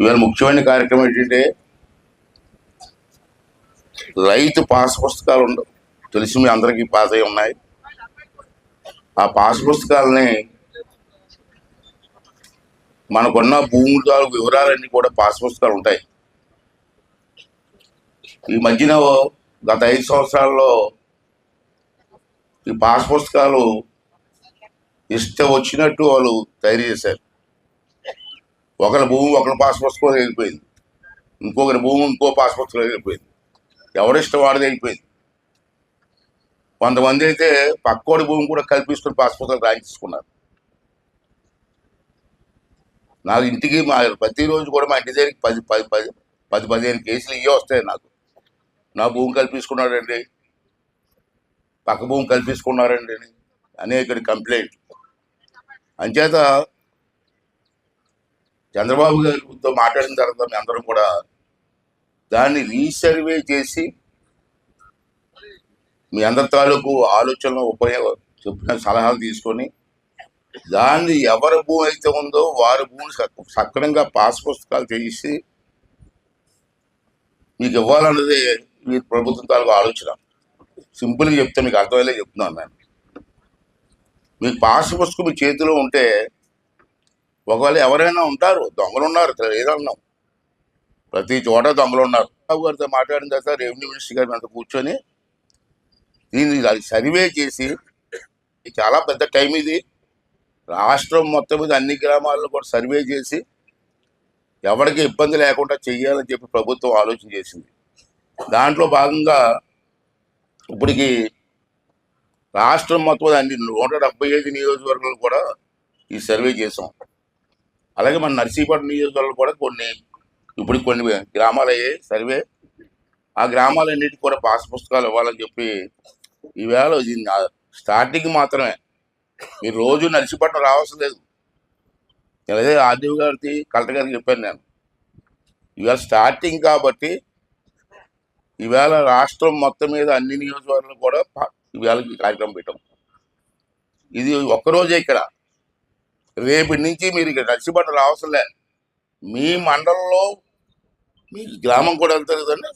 ఇవాళ ముఖ్యమైన కార్యక్రమం ఏంటంటే రైతు పాస్ పుస్తకాలు ఉండవు తెలిసి మీ అందరికీ పాస్ అయి ఉన్నాయి. ఆ పాస్ పుస్తకాలని మనకున్న భూముల తాలూకు వివరాలన్నీ కూడా పాస్ పుస్తకాలు ఉంటాయి ఈ మధ్యన గత ఐదు సంవత్సరాల్లో ఈ పాస్ పుస్తకాలు ఇష్టం వచ్చినట్టు వాళ్ళు తయారు చేశారు. ఒకరి భూమి ఒకరి పాస్ పుస్తకం వెళ్ళిపోయింది. ఇంకొకరి భూమి ఇంకో పాస్ పుస్తకం వెళ్ళిపోయింది. ఎవరిష్టం వాడిది అయిపోయింది కొంతమంది అయితే పక్కోడి భూమి కూడా కల్పించుకొని పాస్ పుస్తకాలు రాయించుకున్నారు నాకు ఇంటికి మా ప్రతిరోజు కూడా మా ఇంటి దగ్గరికి పది పది పది పది పదిహేను కేసులు ఇవే వస్తాయి నాకు. నా భూమి కల్పించుకున్నాడండి పక్క భూమి కల్పించుకున్నారండి అనేక కంప్లైంట్. అంచేత చంద్రబాబు గారితో మాట్లాడిన తర్వాత మీ అందరం కూడా దాన్ని రీసర్వే చేసి మీ అందరి తాలూకు ఆలోచనలు ఉపయోగ చెప్పిన సలహాలు తీసుకొని దాన్ని ఎవరి భూమి అయితే ఉందో వారి భూమిని సక్- సక్రమంగా పాస్ పుస్తకాలు చేసి మీకు ఇవ్వాలన్నది మీ ప్రభుత్వం తాలూకు ఆలోచన. సింపుల్గా చెప్తే మీకు అర్థమయ్యేలా చెప్తున్నాను నేను. మీకు పాస్ పుస్తకం మీ చేతిలో ఉంటే ఒకవేళ ఎవరైనా ఉంటారు దొంగలు ఉన్నారు లేదన్నాం ప్రతి చోట దొంగలు ఉన్నారు. బాబు గారితో మాట్లాడిన తర్వాత రెవెన్యూ మినిస్టర్ గారి అంత కూర్చొని దీన్ని అది సర్వే చేసి ఇది చాలా పెద్ద టైం ఇది. రాష్ట్రం మొత్తం మీద అన్ని గ్రామాల్లో కూడా సర్వే చేసి ఎవరికి ఇబ్బంది లేకుండా చెయ్యాలని చెప్పి ప్రభుత్వం ఆలోచన చేసింది. దాంట్లో భాగంగా ఇప్పటికి రాష్ట్రం మొత్తం అన్ని నూట డెబ్బై ఐదు నియోజకవర్గాలు కూడా ఈ సర్వే చేసాం. అలాగే మన నర్సీపట్నం నియోజకవర్గంలో కూడా కొన్ని ఇప్పుడు కొన్ని గ్రామాలు అయ్యాయి సర్వే. ఆ గ్రామాలన్నిటికీ కూడా పాస్ పుస్తకాలు ఇవ్వాలని చెప్పి ఈవేళ ఇది స్టార్టింగ్ మాత్రమే. మీరు రోజు నర్సీపట్నం రావాల్సిన లేదు. నేను అదే ఆర్డీఓ గారికి కలెక్టర్ గారికి చెప్పాను నేను. ఈవేళ స్టార్టింగ్ కాబట్టి ఈవేళ రాష్ట్రం మొత్తం మీద అన్ని నియోజకవర్గాలు కూడా ఈవేళ కార్యక్రమం పెట్టాం. ఇది ఒక్కరోజే ఇక్కడ. రేపటి నుంచి మీరు ఇక్కడ నర్సీపట్నం అవసరం లే. మీ మండలంలో మీ గ్రామం కూడా వెళ్తారు కదండి?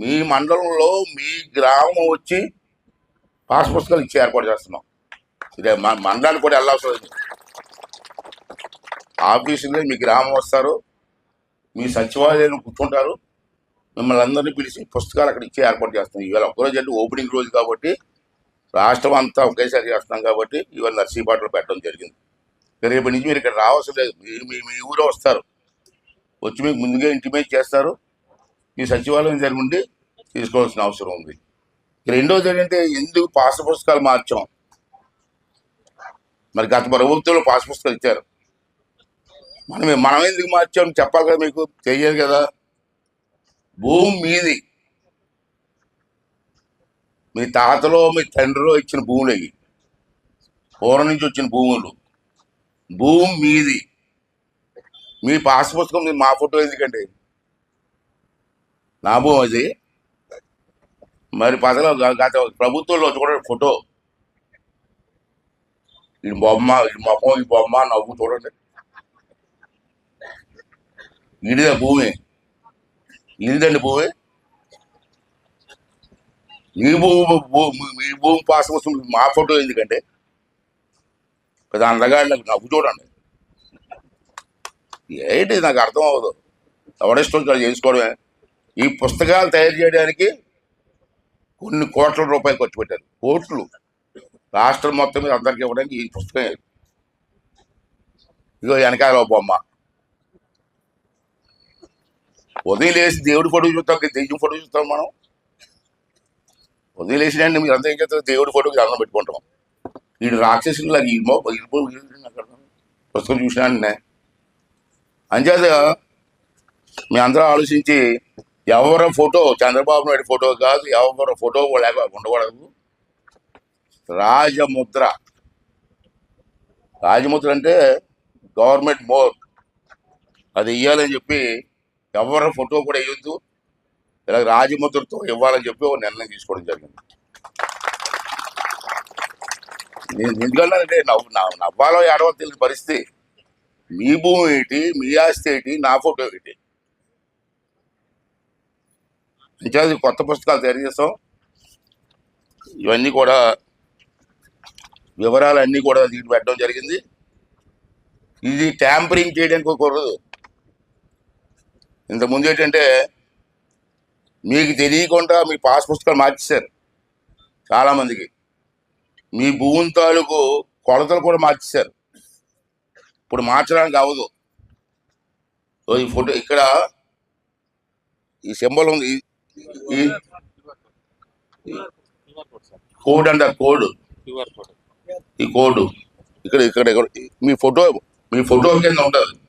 మీ మండలంలో మీ గ్రామం వచ్చి పాస్ పుస్తకాలు ఇచ్చి ఏర్పాటు చేస్తున్నాం. ఇదే మన మండలానికి కూడా వెళ్ళాల్సిన ఆఫీసులో మీ గ్రామం వస్తారు. మీ సచివాలయం కూర్చుంటారు. మిమ్మల్ని అందరినీ పిలిచి పుస్తకాలు అక్కడ ఇచ్చి ఏర్పాటు చేస్తున్నాం. ఇవాళ ఒక్కరోజు అంటే ఓపెనింగ్ రోజు కాబట్టి రాష్ట్రం అంతా ఒకేసారి చేస్తున్నాం కాబట్టి ఇవాళ నర్సీపాటలు పెట్టడం జరిగింది. రేపటి నుంచి మీరు ఇక్కడ రావాల్సిన లేదు. మీ మీ ఊరే వస్తారు. వచ్చి మీకు ముందుగా ఇంటిమేట్ చేస్తారు. ఈ సచివాలయం జరిగి తీసుకోవాల్సిన అవసరం ఉంది. రెండోది ఏంటంటే ఎందుకు పాస పుస్తకాలు మార్చాం? మరి గత ప్రభుత్వంలో పాస పుస్తకాలు ఇచ్చారు. మనం మనం ఎందుకు మార్చాం? చెప్పాలి కదా మీకు. తెలియదు కదా. భూమి మీది. మీ తాతలో మీ తండ్రిలో ఇచ్చిన భూములు అవి పూర్వం నుంచి వచ్చిన భూములు. భూమి మీది. మీ పాస్ పుస్తకం మా ఫోటో ఎందుకండి నా భూమి అది. మరి పదలో గత ప్రభుత్వంలో చూడండి ఫోటో. ఈ బొమ్మ ఈ మొహం ఈ బొమ్మ నవ్వు చూడండి. ఇడిదే భూమి. ఇదండి భూమి. మీ భూమి మీ భూమి పాస్ కోసం మా ఫోటో ఎందుకంటే? పెద్ద అందగాడి నాకు నవ్వు చూడండి. ఏంటి నాకు అర్థం అవ్వదు. ఎవడిష్టం చేసుకోవడమే ఈ పుస్తకాలు తయారు చేయడానికి కొన్ని కోట్ల రూపాయలు ఖర్చు పెట్టారు. కోట్లు. రాష్ట్రం మొత్తం మీద అందరికి ఇవ్వడానికి ఈ పుస్తకం ఇగో వెనకాల బొమ్మ. ఉదయం లేచి దేవుడి ఫోటో చూస్తాం దేవుడి దెయ్యం ఫోటో చూస్తాం మనం. ఉదయం లేచినండి మీరు అంతా ఏం చేస్తారు? దేవుడి ఫోటోకి దండం పెట్టుకుంటాం. వీడు రాక్షసులు లాగా ఈ మో- పుస్తకం అంచేత మీ అందరూ ఆలోచించి ఎవరి ఫోటో చంద్రబాబు నాయుడు ఫోటో కాదు ఎవరి ఫోటో లేక ఉండకూడదు. రాజముద్ర. రాజముద్ర అంటే గవర్నమెంట్ మోర్. అది ఇవ్వాలని చెప్పి ఎవరి ఫోటో కూడా ఇవ్వద్దు ఇలా రాజముద్రతో ఇవ్వాలని చెప్పి ఒక నిర్ణయం తీసుకోవడం జరిగింది. నేను ఎందుకంటే నవ్వు నవ్వు- నవ్వాలో ఏడవో తెలియని పరిస్థితి. మీ భూమి ఏంటి? మీ ఆస్తి ఏంటి? నా ఫోటో ఏంటి? ఇంకా కొత్త పుస్తకాలు తయారు చేస్తాం. ఇవన్నీ కూడా వివరాలు అన్నీ కూడా దీంట్లో పెట్టడం జరిగింది. ఇది ట్యాంపరింగ్ చేయడానికి కుదరదు ఇంతకుముందు ఏంటంటే మీకు తెలియకుండా మీ పాస్ పుస్తకాలు మార్చేశారు. చాలామందికి. మీ భూమి తాలూకు కొలతలు కూడా మార్చేశారు. ఇప్పుడు మార్చడానికి అవ్వదు. సో ఈ ఫోటో ఇక్కడ ఈ సింబల్ ఉంది. ఈ- కోడ్ అంటారు కోడ్ కోడ్. ఈ కోడ్. ఇక్కడ ఇక్కడ ఇక్కడ. మీ ఫోటో మీ ఫోటో కింద ఉంటుంది.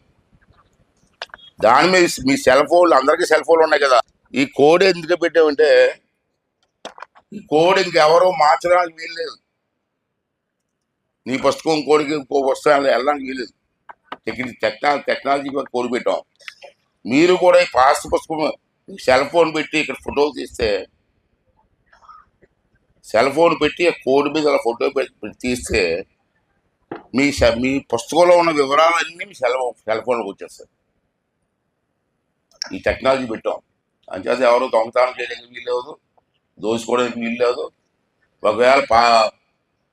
దాని మీద మీ సెల్ ఫోన్లు అందరికీ సెల్ ఫోన్లు ఉన్నాయి కదా. ఈ కోడ్ ఎందుకు పెట్టామంటే ఈ కోడ్ ఇంకెవరో మార్చడానికి వీల్లేదు నీ పుస్తకం కోడికి ఇంకో పుస్తకాలు వెళ్ళడానికి వీలేదు టెక్ని టెక్నాలజీ టెక్నాలజీ కోడి పెట్టాం. మీరు కూడా ఈ పాస్ పుస్తకం సెల్ ఫోన్ పెట్టి ఇక్కడ ఫోటోలు తీస్తే సెల్ ఫోన్ పెట్టి కోడ్ మీద అలా ఫోటో పెట్టి తీస్తే మీ సె- మీ పుస్తకంలో ఉన్న వివరాలన్నీ మీ సెల్ సెల్ ఫోన్లోకి వచ్చేస్తాయి. ఈ టెక్నాలజీ పెట్టాం. అంచేత ఎవరు దొంగతనం చేయడానికి వీల్లేదు దోచుకోవడానికి వీల్లేదు. ఒకవేళ పా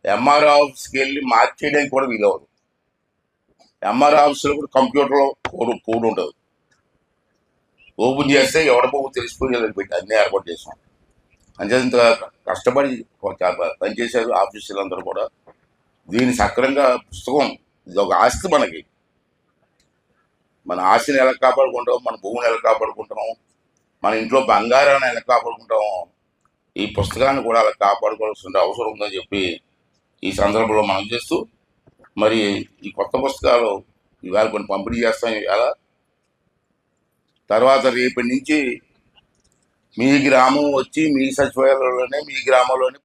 ఎంఆర్ఓ ఆఫీస్కి వెళ్ళి మార్చేయడానికి కూడా వీలవదు ఎంఆర్ఓ ఆఫీస్లో కూడా కంప్యూటర్లో కోడ్ కోడ్ ఉండదు. ఓపెన్ చేస్తే ఎవడ బాబు పెట్టి అన్నీ ఏర్పాటు చేసాం అంచేత ఇంత కష్టపడి చాలా పనిచేశారు ఆఫీసులు అందరూ కూడా. దీన్ని సక్రంగా పుస్తకం ఇది ఒక ఆస్తి మనకి. మన ఆస్తిని ఎలా కాపాడుకుంటాం మన భూమిని ఎలా కాపాడుకుంటాం మన ఇంట్లో బంగారాన్ని ఎలా కాపాడుకుంటామో ఈ పుస్తకాన్ని కూడా అలా కాపాడుకోవాల్సిన అవసరం ఉందని చెప్పి ఈ సందర్భంలో మనం చేస్తూ మరి ఈ కొత్త పుస్తకాలు ఇవాళ కొన్ని పంపిణీ చేస్తాం ఇవాళ. తర్వాత రేపటి నుంచి మీ గ్రామం వచ్చి మీ సచివాలయంలోనే మీ గ్రామంలోనే